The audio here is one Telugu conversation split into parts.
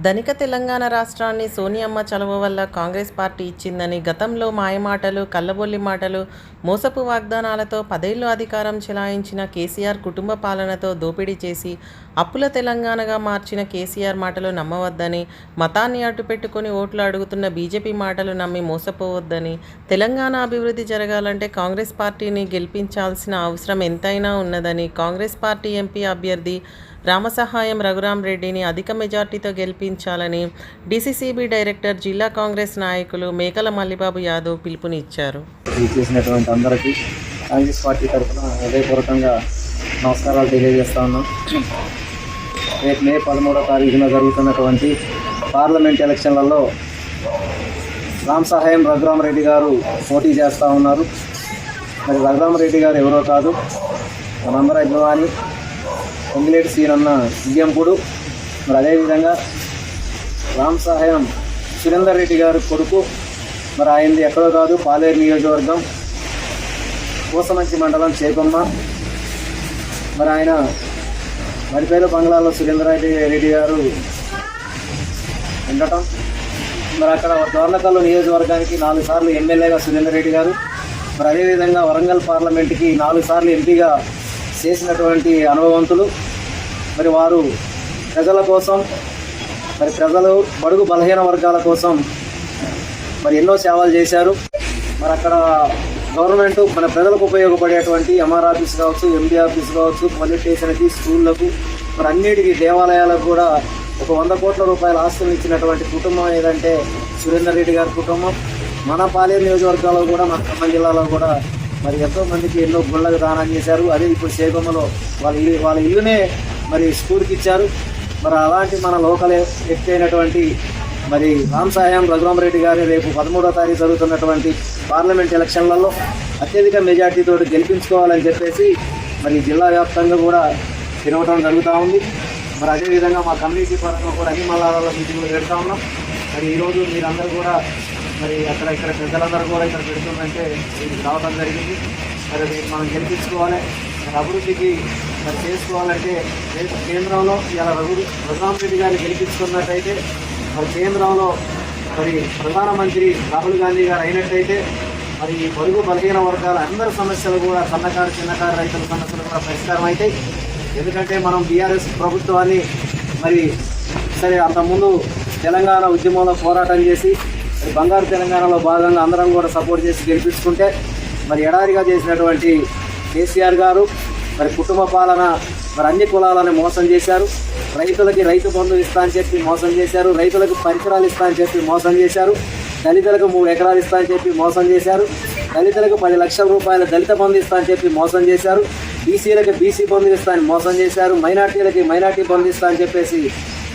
ధనిక తెలంగాణ రాష్ట్రాన్ని సోనియమ్మ చలవ వల్ల కాంగ్రెస్ పార్టీ ఇచ్చిందని గతంలో మాయమాటలు కల్లబొల్లి మాటలు మోసపు వాగ్దానాలతో పదేళ్ళు అధికారం చెలాయించిన కేసీఆర్ కుటుంబ పాలనతో దోపిడీ చేసి అప్పుల తెలంగాణగా మార్చిన కేసీఆర్ మాటలు నమ్మవద్దని మతాన్ని అడ్డుపెట్టుకుని ఓట్లు అడుగుతున్న బీజేపీ మాటలు నమ్మి మోసపోవద్దని తెలంగాణ అభివృద్ధి జరగాలంటే కాంగ్రెస్ పార్టీని గెలిపించాల్సిన అవసరం ఎంతైనా ఉన్నదని కాంగ్రెస్ పార్టీ ఎంపీ అభ్యర్థి రామసహాయం రఘురాం రెడ్డిని అధిక మెజార్టీతో గెలిపించాలని డీసీసీబీ డైరెక్టర్ జిల్లా కాంగ్రెస్ నాయకులు మేకల మల్లిబాబు యాదవ్ పిలుపునిచ్చారు. చేసినటువంటి అందరికీ కాంగ్రెస్ పార్టీ తరఫున హృదయపూర్వకంగా నమస్కారాలు తెలియజేస్తా ఉన్నాం. రేపు మే పదమూడో తారీఖున జరుగుతున్నటువంటి పార్లమెంట్ ఎలక్షన్లలో రామ్ సహాయం రఘురామరెడ్డి గారు పోటీ చేస్తూ ఉన్నారు. మరి రఘురామరెడ్డి గారు ఎవరో కాదు. మనందరూ అభిమాని. పొంగిలేటి సీనన్న విజయంపుడు మరి అదేవిధంగా రామ్ సహాయం సురేందర్ రెడ్డి గారి కొడుకు మరి ఆయనది ఎక్కడో కాదు పాలేరు నియోజకవర్గం పూసమంచి మండలం చేపమ్మ. మరి ఆయన మరిపేరు బంగ్లాలో సురేందర్ రెడ్డి రెడ్డి గారు ఉండటం. మరి అక్కడ దోర్నకల్లు నియోజకవర్గానికి నాలుగు సార్లు ఎమ్మెల్యేగా సురేందర్ రెడ్డి గారు. మరి అదేవిధంగా వరంగల్ పార్లమెంట్కి నాలుగు సార్లు ఎంపీగా చేసినటువంటి అనుభవంతులు. మరి వారు ప్రజల కోసం మరి ప్రజలు బడుగు బలహీన వర్గాల కోసం మరి ఎన్నో సేవలు చేశారు. మరి అక్కడ గవర్నమెంట్ మన ప్రజలకు ఉపయోగపడేటువంటి ఎంఆర్ ఆఫీస్ కావచ్చు ఎంబీ ఆఫీస్ కావచ్చు పోలీస్ స్టేషన్కి స్కూళ్ళకు మరి అన్నిటికీ దేవాలయాలకు కూడా ఒక వంద కోట్ల రూపాయల ఆస్తులు ఇచ్చినటువంటి కుటుంబం ఏదంటే సురేందర్ రెడ్డి గారి కుటుంబం. మన పాలేరు నియోజకవర్గాల్లో కూడా మన ఖమ్మం జిల్లాలో కూడా మరి ఎంతో మందికి ఎన్నో గుళ్ళకు దానం చేశారు. అదే ఇప్పుడు సేగమ్మలో వాళ్ళ ఇల్లు వాళ్ళ ఇల్లునే మరి స్కూల్కి ఇచ్చారు. మరి అలాంటి మన లోకల్ వ్యక్తి అయినటువంటి మరి రామ్ సాయం రఘురామరెడ్డి గారు రేపు పదమూడో తారీఖు జరుగుతున్నటువంటి పార్లమెంట్ ఎలక్షన్లలో అత్యధిక మెజార్టీతో గెలిపించుకోవాలని చెప్పేసి మరి జిల్లా వ్యాప్తంగా కూడా తిరగటం జరుగుతూ ఉంది. మరి అదేవిధంగా మా కమ్యూనిటీ పరంగా కూడా అన్ని మల్లాలలో మీటింగ్లు పెడతా ఉన్నాం. మరి ఈరోజు మీరందరూ కూడా మరి అక్కడ ఇక్కడ పెద్దలందరూ కూడా ఇక్కడ పెడుతుందంటే ఇది రావడం జరిగింది. మరి మనం గెలిపించుకోవాలి. మరి అభివృద్ధికి చేసుకోవాలంటే రేపు కేంద్రంలో ఇలా రఘు రఘురామరెడ్డి గారిని గెలిపించుకున్నట్టయితే మరి కేంద్రంలో మరి ప్రధానమంత్రి రాహుల్ గాంధీ గారు అయినట్టయితే మరి ఈ పొరుగు బలహీన వర్గాల అందరి సమస్యలు కూడా సన్నకారు చిన్నకారు రైతుల సమస్యలు కూడా పరిష్కారం అవుతాయి. ఎందుకంటే మనం బీఆర్ఎస్ ప్రభుత్వాన్ని మరి సరే అంతకుముందు తెలంగాణ ఉద్యమంలో పోరాటం చేసి మరి బంగారు తెలంగాణలో భాగంగా అందరం కూడా సపోర్ట్ చేసి గెలిపించుకుంటే మరి ఎడారిగా చేసినటువంటి కేసీఆర్ గారు మరి కుటుంబ పాలన మరి అన్ని కులాలను మోసం చేశారు. రైతులకి రైతు బంధు ఇస్తా అని చెప్పి మోసం చేశారు. రైతులకు పరికరాలు ఇస్తా అని చెప్పి మోసం చేశారు. దళితులకు మూడు ఎకరాలు ఇస్తా అని చెప్పి మోసం చేశారు. దళితులకు పది లక్షల రూపాయల దళిత బంధు ఇస్తా అని చెప్పి మోసం చేశారు. బీసీలకు బీసీ బంధు ఇస్తా అని మోసం చేశారు. మైనార్టీలకి మైనార్టీ బంధు ఇస్తా అని చెప్పేసి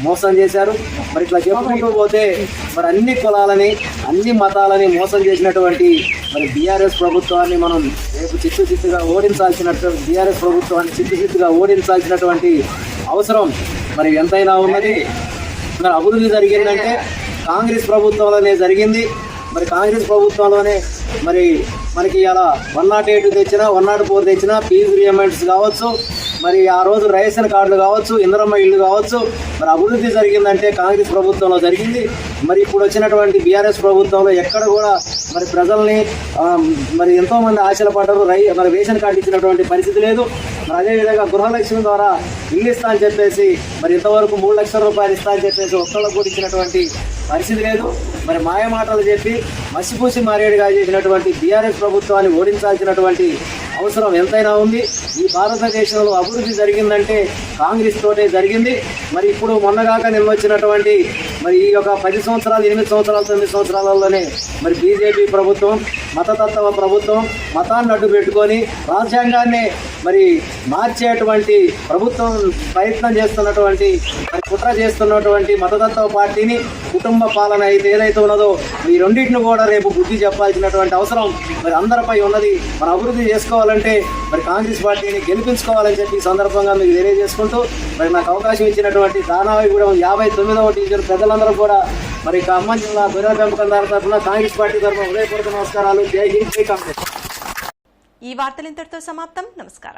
మోసం చేశారు. మరి ఇట్లా చెప్పుకుంటూ పోతే మరి అన్ని కులాలని అన్ని మతాలని మోసం చేసినటువంటి మరి బీఆర్ఎస్ ప్రభుత్వాన్ని మనం రేపు చిత్తు చిత్తుగా ఓడించాల్సినట్టు బీఆర్ఎస్ ప్రభుత్వాన్ని చిత్తు చిత్తుగా ఓడించాల్సినటువంటి అవసరం మరి ఎంతైనా ఉన్నది. మరి అభివృద్ధి జరిగిందంటే కాంగ్రెస్ ప్రభుత్వంలోనే జరిగింది. మరి కాంగ్రెస్ ప్రభుత్వంలోనే మరి మనకి ఇలా వన్ నాట్ ఎయిట్ తెచ్చినా వన్ నాట్ ఫోర్ తెచ్చినా ఫీజు రియంబర్స్ కావచ్చు మరి ఆ రోజు రేషన్ కార్డులు కావచ్చు ఇంద్రమ్మ ఇల్లు కావచ్చు మరి అభివృద్ధి జరిగిందంటే కాంగ్రెస్ ప్రభుత్వంలో జరిగింది. మరి ఇప్పుడు వచ్చినటువంటి బీఆర్ఎస్ ప్రభుత్వంలో ఎక్కడ కూడా మరి ప్రజల్ని మరి ఎంతోమంది ఆశలు పడ్డారు రై మరి రేషన్ కార్డు ఇచ్చినటువంటి పరిస్థితి లేదు. మరి అదేవిధంగా గృహలక్ష్మి ద్వారా ఇల్లు ఇస్తా అని చెప్పేసి మరి ఇంతవరకు మూడు లక్షల రూపాయలు ఇస్తా అని చెప్పేసి ఒక్కళ్ళకు కూడా ఇచ్చినటువంటి పరిస్థితి లేదు. మరి మాయమాటలు చెప్పి మసిపూసి మారేడుగా చేసినటువంటి బీఆర్ఎస్ ప్రభుత్వాన్ని ఓడించాల్సినటువంటి అవసరం ఎంతైనా ఉంది. ఈ భారతదేశంలో అభివృద్ధి జరిగిందంటే కాంగ్రెస్ తోటే జరిగింది. మరి ఇప్పుడు మొన్నగాక నిన్న వచ్చినటువంటి మరి ఈ యొక్క పది సంవత్సరాలు ఎనిమిది సంవత్సరాలు తొమ్మిది సంవత్సరాలలోనే మరి బీజేపీ ప్రభుత్వం మతతత్వ ప్రభుత్వం మతాన్ని అడ్డు పెట్టుకొని రాజ్యాంగాన్ని మరి మార్చేటువంటి ప్రభుత్వం ప్రయత్నం చేస్తున్నటువంటి మరి కుట్ర చేస్తున్నటువంటి మతతత్వ పార్టీని కుటుంబ పాలన అయితే ఏదైతే ఉన్నదో ఈ రెండింటిని కూడా రేపు బుద్ధి చెప్పాల్సినటువంటి అవసరం మరి అందరిపై ఉన్నది. మన అభివృద్ధి చేసుకోవాలంటే మరి కాంగ్రెస్ పార్టీని గెలిపించుకోవాలని చెప్పి ఈ సందర్భంగా మీకు తెలియజేసుకుంటూ మరి నాకు అవకాశం ఇచ్చినటువంటి దానావిగూడెం యాభై తొమ్మిదవ డివిజన్ ప్రజలందరూ కూడా మరి ఖమ్మం జిల్లా గొర్రెల పెంపకందారుల తరఫున కాంగ్రెస్ పార్టీ తరఫున హృదయపూర్వక నమస్కారాలు. జై హింద్ జై కాంగ్రెస్. ఈ వార్తలు ఇంతటితో సమాప్తం. నమస్కారం.